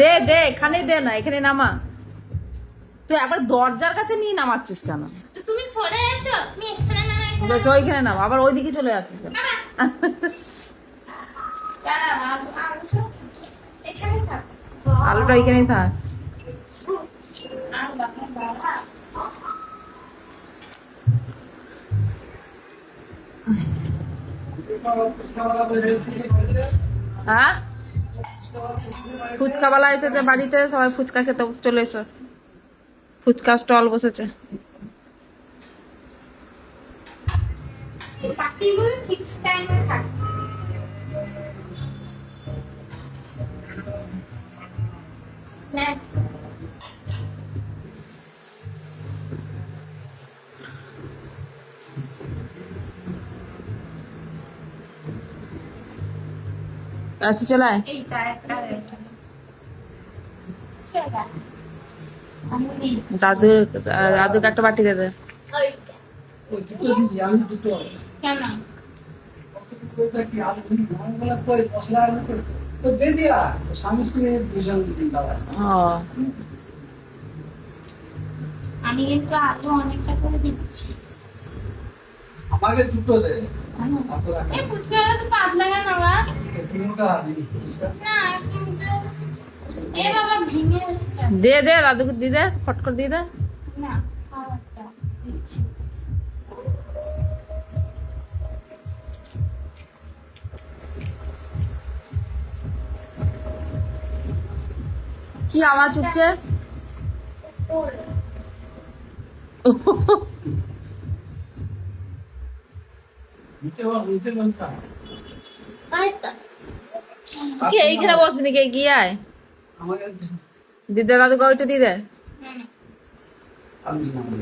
দে দে এখানে দে না এখানে নামা। তুই আবার দরজার কাছে নিয়ে নামাচ্ছিস কেন? তুমি সরে এসো তুমি এখানে না না এখানে বেশ ওইখানে নামা আবার ওইদিকে চলে যাচ্ছিস কেন? দাঁড়া আলু আলু এখানে থাক। আলুটা বাবা। হ্যাঁ? ফুচকাওয়ালা এসেছে বাড়িতে সবাই ফুচকা খেতে চলে এসো। ফুচকা স্টল বসেছে। ঠিক তো দে দিয়া স্বামী স্ত্রী দুজন দাদা ও। আমি কিন্তু আলু অনেকটা করে দিচ্ছি। আমাকে দুটো দে। এই তো পাতলা কেন গা? তো মোটা নেই না কিন্তু এ বাবা ভেঙে যাচ্ছে। দে দে দাদুকে দিয়ে দে ফট করে দিয়ে দে না খাবারটা দিচ্ছি। কি আওয়াজ উঠছে নিতে হবে নিতে বলতা তাই তো। কি এইখানে বসবি নাকি? গিয়ে আয়। দিদে ওইটা দিয়ে দে হুম। আমি জানি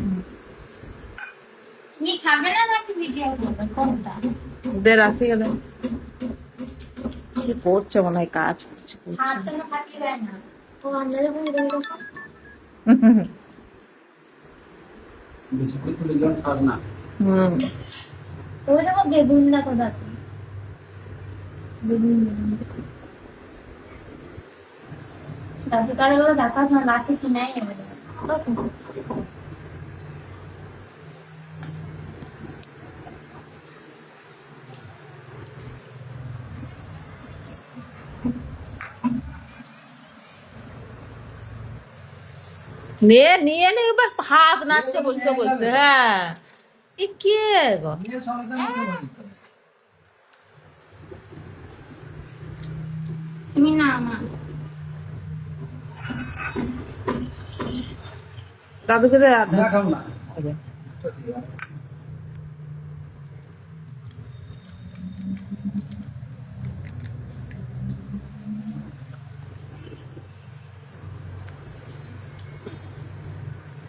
তুমি খাবে না নাকি ভিডিও করবে? কোনটা? দে রাশি গেলে কি করছে মনে হয় কাজ করছে বেশি করে তুলে না হুম। ওই দেখো বেগুন দেখো বেগুন। দাদু কারে। নে নিয়ে নে এবার হাত নাচছে বসে বসে হ্যাঁ কে গো নিয়ে সবাই জানি তো বলি তো। তুমি না মা দাদুকে দে হাত না খাও না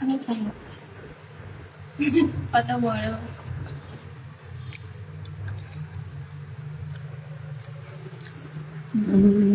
আমি খাই কত বড় আমার